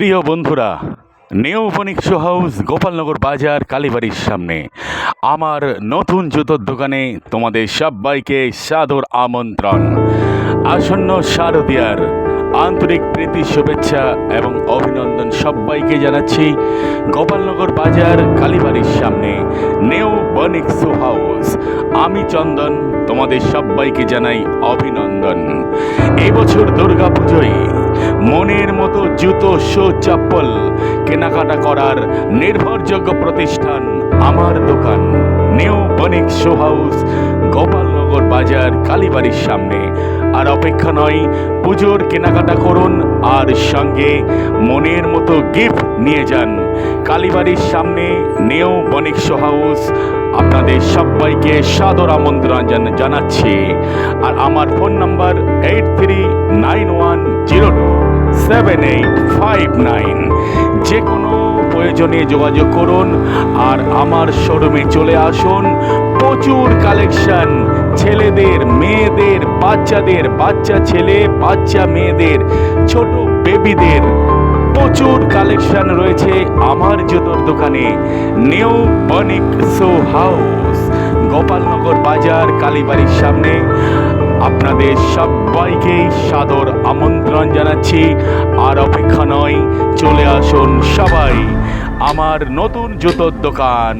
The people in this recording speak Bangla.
প্রিয় বন্ধুরা নিউ শো হাউস গোপালনগর বাজার, কালীবাড়ির সামনে। আমার নতুন জুতোর দোকানে তোমাদের সবাইকে সাদর আমন্ত্রণ। আসন্ন শারদিয়ার আন্তরিক প্রীতি, শুভেচ্ছা এবং অভিনন্দন সবাইকে জানাচ্ছি গোপালনগর বাজার, কালীবাড়ির সামনে। নিউ বনিক শো হাউস আমি চন্দন, তোমাদের সবাইকে জানাই অভিনন্দন। এবছর দুর্গা পুজোয় মনের মতো জুতো, শো, চপ্পল কেনাকাটা করার নির্ভরযোগ্য প্রতিষ্ঠান আমার দোকান। New Banik show house Gopalnagar বাজার, কালীবাড়ির সামনে। আর অপেক্ষা নয়, পুজোর কেনাকাটা করুন আর সঙ্গে মনের মতো গিফট নিয়ে যান। কালীবাড়ির সামনে নিউ বনিক শো হাউস আপনাদের সবাইকে সাদর আমন্ত্রণ জানাচ্ছি। আর আমার phone number eight three nine one zero seven eight five nine যে কোনো প্রয়োজনে যোগাযোগ করুন আর আমার শোরুমে চলে আসুন। প্রচুর কালেকশন। ছেলেদের, মেয়েদের, বাচ্চাদের, বাচ্চা ছেলে, বাচ্চা মেয়েদের, ছোট বেবিদের প্রচুর কালেকশন রয়েছে আমার জুতোর দোকানে। New Banik show house Gopalnagar বাজার, কালীবাড়ির সামনে। আপনাদের সবাইকেই সাদর আমন্ত্রণ জানাচ্ছি। আর অপেক্ষা নয়, চলে আসুন সবাই আমার নতুন জুতোর দোকান।